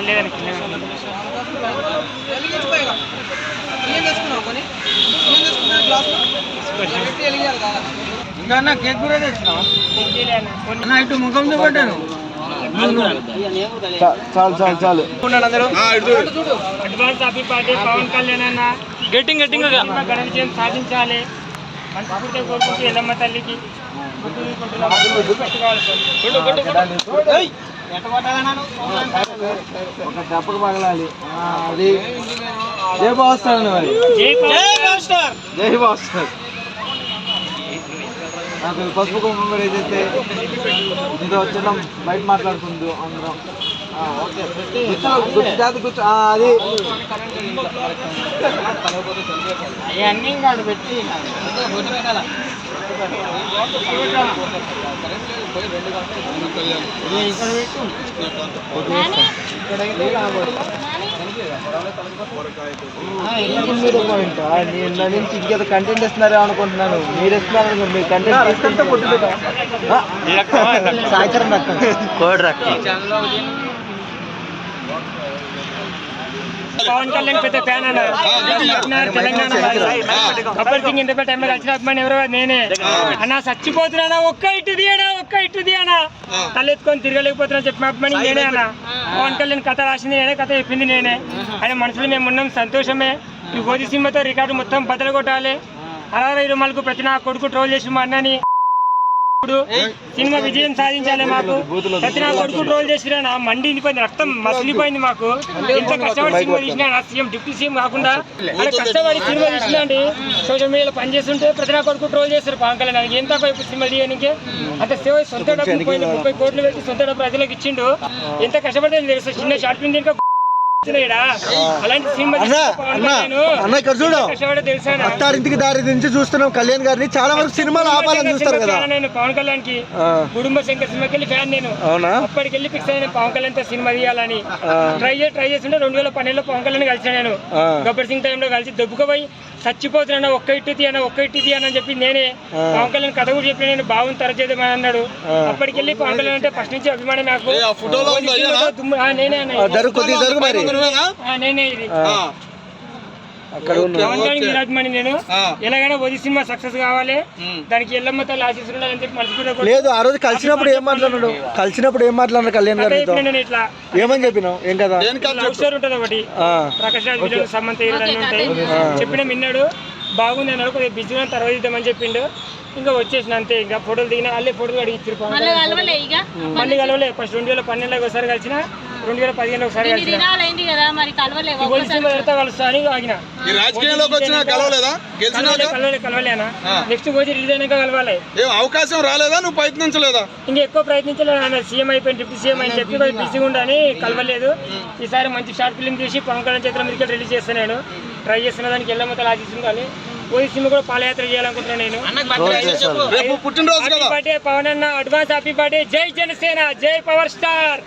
కింద ఇంకా కేక్ కూడా తెచ్చినావా? అన్న ఇటు ముఖం చూపెట్టాను. చాలు చాలు చాలు. అడ్వాన్స్ హ్యాపీ పవన్ కళ్యాణ్ అన్న. గెట్టింగ్ గెట్టింగ్ ఘన విజయం సాధించాలి? మనస్ఫూర్తిగా కోరుకుంటూ ఎల్లమ్మ తల్లికి. గుర్తు తీసుకుంటున్నాం. పెట్టుకోవాలి సార్. ఒక దెబ్బకు పగలాలి. అది జై బాస్తాడు మరి. జై నాకు పసుపు కుంకుమ ఏదైతే ఇదో చిన్న బయట మాట్లాడుకుందు అందరం. ఆ, అది. అవన్నీ ఇంకా పెట్టి పాయింట్ నుంచి ఇంకేదో కంటెంట్ ఇస్తున్నారే అనుకుంటున్నాను మీరు ఇస్తున్నారు మీరు కంటెంట్ సాయంత్రం కోడి రక్తం పవన్ కళ్యాణ్ పెద్ద ఫ్యాన్ అన్న. లక్నవర్ తెలంగాణ గబ్బర్ సింగ్ ఇంత టైంలో కలిసిన అభిమాని ఎవరో నేనే. అన్న చచ్చిపోతున్నా ఒక్క ఇటు తీయనా ఒక్క ఇటు తీయనా? తలెత్తుకొని తిరగలేకపోతున్నా చెప్పిన అభిమాని నేనే అన్న. పవన్ కళ్యాణ్ కథ రాసింది నేనే కథ చెప్పింది నేనే. ఆయన మనసులో మేము ఉన్నాం సంతోషమే. ఈ గోధి సినిమాతో రికార్డు మొత్తం బద్దలు కొట్టాలి. అరవై రూపాయలకు ప్రతి నా కొడుకు ట్రోల్ చేసి మా అన్నని ఇప్పుడు సినిమా విజయం సాధించాలి మాకు. ప్రతి నా కొడుకు ట్రోల్ చేసిరా నా మండిపోయింది రక్తం మసిలిపోయింది మాకు. ఇంత కష్టపడి సినిమా తీసినా నా సీఎం డిప్యూటీ సీఎం కాకుండా అలా కష్టపడి సినిమా తీసినా అండి సోషల్ మీడియాలో పనిచేస్తుంటే ప్రతి నా కొడుకు ట్రోల్ చేస్తారు పవన్ కళ్యాణ్ నాకు ఎంత ఇప్పుడు సినిమా తీయడానికి అంత సేవ సొంత డబ్బు ముప్పై కోట్లు పెట్టి సొంత డబ్బు ప్రజలకు ఇచ్చిండు. ఎంత కష్టపడితే తెలుసు? చిన్న షార్ట్ ఫిల్మ్ ఇంకా అన్న ఇక్కడ చూడు? అత్తారింటికి దారి నుంచి చూస్తున్నాం కళ్యాణ్ గారిని. చాలా వరకు సినిమాలు ఆపాలని చూస్తారు కదా. నేను? పవన్ కళ్యాణ్కి కుటుంబ శంకర్ సినిమాకి వెళ్ళి ఫ్యాన్ నేను. అవునా? అప్పటికి వెళ్ళి ఫిక్స్ అయిన పవన్ కళ్యాణ్తో సినిమా తీయాలని. ట్రై చేసి ట్రై చేస్తుంటే రెండు వేల పన్నెండులో పవన్ కళ్యాణ్ కలిసాను నేను. గబ్బర్ సింగ్ టైంలో కలిసి దొబ్బుకుపోయి చచ్చిపోతున్నా ఒక్క ఇటు తీయనా ఒక్క ఇటు తీయనా అని చెప్పి నేనే పవన్ కళ్యాణ్ కథ కూడా చెప్పి నేను బాగుంది తర చేద్దామని అన్నాడు. అప్పటికి వెళ్ళి పవన్ కళ్యాణ్ అంటే ఫస్ట్ నుంచి అభిమానం నాకు. నేనే అన్న. నేనే ఇది. అక్కడ విరాజమని నేను. ఎలాగైనా వది సినిమా సక్సెస్ కావాలి. దానికి ఎల్లమ్మ తల్లి ఆశీస్సులు ఉండాలని చెప్పి మనస్ఫూర్తిగా లేదు ఆ రోజు కలిసినప్పుడు ఏం మాట్లాడినాడు? కలిసినప్పుడు ఏం మాట్లాడినాడు కళ్యాణ్ కోరుకుంటున్నాను నేను ఇట్లా. ఏమని చెప్పినావు? ఏం కదా? లవ్ స్టోరీ ఉంటుంది ఒకటి. ఆ, ప్రకాష్ రాజ్ విజయ్ సమంత ఉంటాయి. చెప్పిన విన్నాడు. బాగుంది అన్నాడు. కొద్దిగా బిజీగా తర్వాత ఇద్దామని చెప్పిండు. ఇంకా వచ్చేసిన అంతే. ఇంకా ఫోటోలు దిగిన అల్లే ఫోటోలు అడిగి మళ్ళీ కలవలే ఇక? మళ్ళీ కలవలే. ఫస్ట్ రెండు వేల పన్నెండులో ఒకసారి కలిసిన. రెండు వేల పదిహేను ఒకసారి పెడతా కలుస్తా అని ఆగిన. ఈ రాజకీయాల్లోకి వచ్చినా కలవలేదా? కలవలే కలవలేనా నెక్స్ట్ పోయి రిలీజ్ అయినాక కలవాలి. అవకాశం రాలేదా? నువ్వు ప్రయత్నించలేదా? ఇంకా ఎక్కువ ప్రయత్నించలేదు ఆయన సీఎం అయిపోయింది డిప్యూటీ సీఎం అని చెప్పి బిజీగా ఉండని కలవలేదు. ఈసారి మంచి షార్ట్ ఫిల్మ్ తీసి పవన్ కళ్యాణ్ చేతుల మీదకి రిలీజ్ చేస్తాను నేను. ట్రై చేస్తున్న దానికి ఎల్లమ్మతలు ఆశిస్తుండాలి ఓయి సినిమా కూడా పాదయాత్ర చేయాలనుకుంటున్నాను నేను. రేపు పుట్టినరోజు పవన్ అన్న. అడ్వాన్స్ హ్యాపీ బర్త్డే జై జనసేన. జై పవర్ స్టార్.